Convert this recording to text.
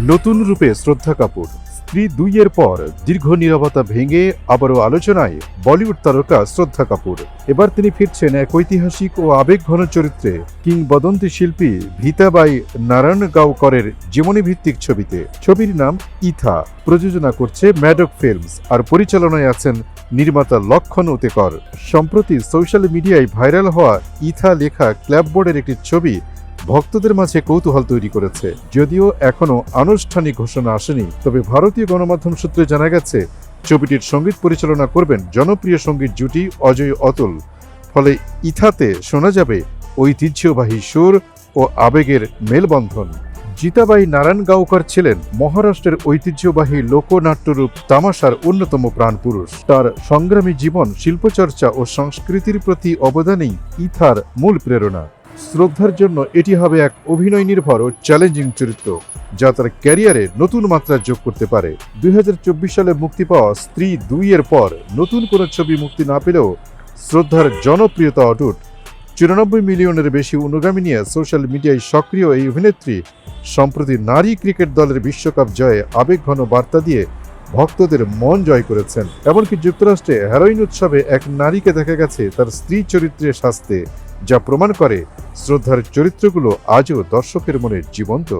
নতুন রূপে শ্রদ্ধা কাপুর। স্ত্রী দুইয়ের পর দীর্ঘ নিরবতা ভেঙে আবারও আলোচনায় বলিউড তারকা শ্রদ্ধা কাপুর। এবার তিনি ফিরছেন এক ঐতিহাসিক ও আবেগঘন চরিত্রে কিংবদন্তি শিল্পী ভিতাবাই নারায়ণ গাঁওকরের জীবনী ভিত্তিক ছবিতে। ছবির নাম ইথা। প্রযোজনা করছে ম্যাডক ফিল্মস আর পরিচালনায় আছেন নির্মাতা লক্ষণ উতেকর সম্প্রতি সোশ্যাল মিডিয়ায় ভাইরাল হওয়া ইথা লেখা ক্ল্যাপবোর্ডের একটি ছবি ভক্তদের মাঝে কৌতূহল তৈরি করেছে। যদিও এখনও আনুষ্ঠানিক ঘোষণা আসেনি, তবে ভারতীয় গণমাধ্যম সূত্রে জানা গেছে, ছবিটির সংগীত পরিচালনা করবেন জনপ্রিয় সংগীত জুটি অজয় অতুল। ফলে ইথাতে শোনা যাবে ঐতিহ্যবাহী সুর ও আবেগের মেলবন্ধন। জিতাবাই নারায়ণ গাঁওকর ছিলেন মহারাষ্ট্রের ঐতিহ্যবাহী লোকনাট্যরূপ তামাশার অন্যতম প্রাণপুরুষ। তার সংগ্রামী জীবন, শিল্পচর্চা ও সংস্কৃতির প্রতি অবদানেই ইথার মূল প্রেরণা। শ্রদ্ধার জন্য এটি হবে এক অভিনয় নির্ভর ও চ্যালেঞ্জিং চরিত্র, যা তার ক্যারিয়ারে নতুন মাত্রা যোগ করতে পারে। দুই হাজার চব্বিশ সালে মুক্তি পাওয়া স্ত্রী দুই এর পর নতুন কোনো ছবি মুক্তি না পেলেও শ্রদ্ধার জনপ্রিয়তা অটুট। চুরানব্বই মিলিয়নের বেশি অনুগামী নিয়ে সোশ্যাল মিডিয়ায় সক্রিয় এই অভিনেত্রী, সম্প্রতি নারী ক্রিকেট দলের বিশ্বকাপ জয়ে আবেগঘন বার্তা দিয়ে ভক্তদের মন জয় করেছেন। এমনকি যুক্তরাষ্ট্রে হেরোইন উৎসবে এক নারীকে দেখা গেছে তার স্ত্রী চরিত্রে সাজতে যা প্রমাণ করে শ্রদ্ধার চরিত্রগুলো আজও দর্শকের মনে জীবন্ত।